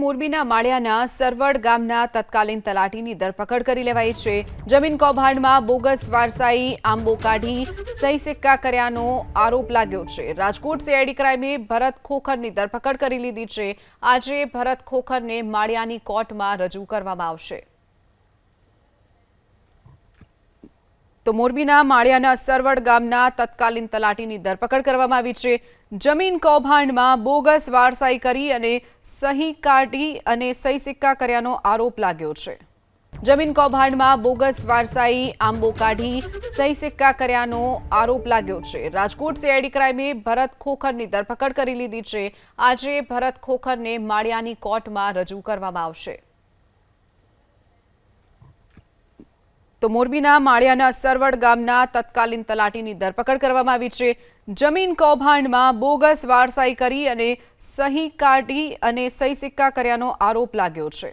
મોરબીના માળિયાના સરવડ ગામના તત્કાલીન તલાટીની ધરપકડ કરી લેવાઈ છે. જમીન કૌભાંડમાં બોગસ વારસાઈ આંબો કાઢી સહી સિક્કા કર્યાનો આરોપ લાગ્યો છે. રાજકોટ સીઆઈડી ક્રાઇમે ભરત ખોખરની ધરપકડ કરી લીધી છે. આજે ભરત ખોખરને માળિયાની કોર્ટમાં રજૂ કરવામાં આવશે. તો મોરબીના માળિયાના સરવડ ગામના તત્કાલીન તલાટીની ધરપકડ કરવામાં આવી છે. જમીન કૌભાંડમાં બોગસ વારસાઈ કરી અને સહી કાઢી અને સહી સિક્કા કર્યાનો આરોપ લાગ્યો છે. જમીન કૌભાંડમાં બોગસ વારસાઈ આંબો કાઢી સહી સિક્કા કર્યાનો આરોપ લાગ્યો છે. રાજકોટ સીઆઈડી ક્રાઇમે ભરત ખોખરની ધરપકડ કરી લીધી છે. આજે ભરત ખોખરને માળિયાની કોર્ટમાં રજૂ કરવામાં આવશે. તો મોરબીના માળિયાના સરવડ ગામના તત્કાલીન તલાટીની ધરપકડ કરવામાં આવી છે. જમીન કૌભાંડમાં બોગસ વારસાઈ કરી અને સહી કાઢી અને સહી સિક્કા કર્યાનો આરોપ લાગ્યો છે.